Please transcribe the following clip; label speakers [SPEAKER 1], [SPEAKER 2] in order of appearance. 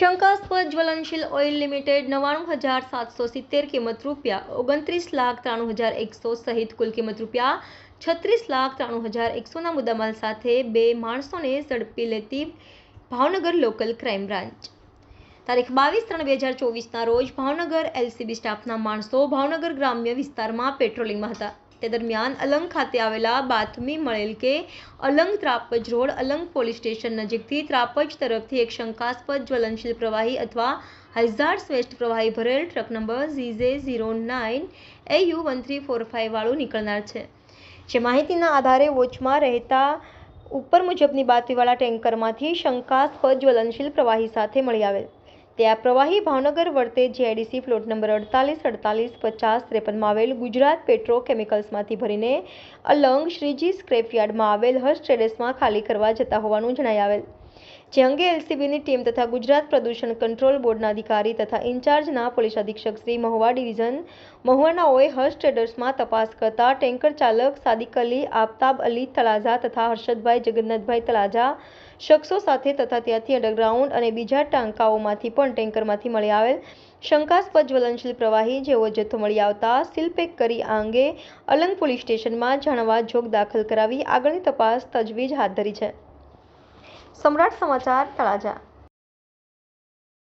[SPEAKER 1] શંકાસ્પદ જ્વલનશીલ oil limited નવ્વાણું હજાર સાતસો સિત્તેર કિંમત રૂપિયા, ઓગણત્રીસ લાખ ત્રાણું હજાર એકસો સહિત કુલ કિંમત રૂપિયા છત્રીસ લાખ ત્રાણું હજાર એકસોના મુદ્દામાલ સાથે બે માણસોને ઝડપી લેતી ભાવનગર લોકલ ક્રાઇમ બ્રાન્ચ. તારીખ બાવીસ ત્રણ બે હજાર ચોવીસના રોજ ભાવનગર એલસીબી સ્ટાફના માણસો ભાવનગર ગ્રામ્ય વિસ્તારમાં પેટ્રોલિંગમાં હતા. તે દરમિયાન અલંગ ખાતે આવેલા બાતમી મળેલ કે Alang Trapaj road Alang police station નજીકથી ત્રાપજ તરફથી એક શંકાસ્પદ જ્વલનશીલ પ્રવાહી અથવા હાઇઝાર્ડ સ્વેસ્ટ પ્રવાહી ભરેલ truck number ઝીઝે zero nine A U one three four five વાળું નીકળનાર છે. જે માહિતીના આધારે વોચમાં રહેતા ઉપર મુજબની બાતમીવાળા ટેન્કરમાંથી શંકાસ્પદ જ્વલનશીલ પ્રવાહી સાથે મળી આવેલ. તે આ પ્રવાહી ભાવનગર વર્તે જીઆઈડીસી ફ્લોટ નંબર અડતાલીસ અડતાલીસ, પચાસ, ત્રેપનમાં આવેલ ગુજરાત પેટ્રો કેમિકલ્સમાંથી ભરીને અલંગ શ્રીજી સ્ક્રેપયાર્ડમાં આવેલ હર્ષ ટ્રેડર્સમાં ખાલી કરવા જતા હોવાનું જણાવ્યા જે અંગે એલસીબીની ટીમ તથા ગુજરાત પ્રદૂષણ કંટ્રોલ બોર્ડના અધિકારી તથા ઇન્ચાર્જના પોલીસ અધિક્ષક શ્રી મહુવા ડિવિઝન મહુવાનાઓએ હર્ષ ટ્રેડર્સમાં તપાસ કરતા ટેન્કર ચાલક સાદિક અલી, આફતાબ અલી તળાજા તથા હર્ષદભાઈ જગન્નાથભાઈ તળાજા, શખ્સો સાથે તથા ત્યાંથી અંડરગ્રાઉન્ડ અને બીજા ટાંકાઓમાંથી પણ ટેન્કરમાંથી મળી આવેલ શંકાસ્પદ જ્વલનશીલ પ્રવાહી જેવો જથ્થો મળી આવતા સીલપેક કરી આ અંગે અલંગ પોલીસ સ્ટેશનમાં જાણવા જોગ દાખલ કરાવી આગળની તપાસ તજવીજ હાથ ધરી છે. સમ્રાટ સમાચાર તળાજા.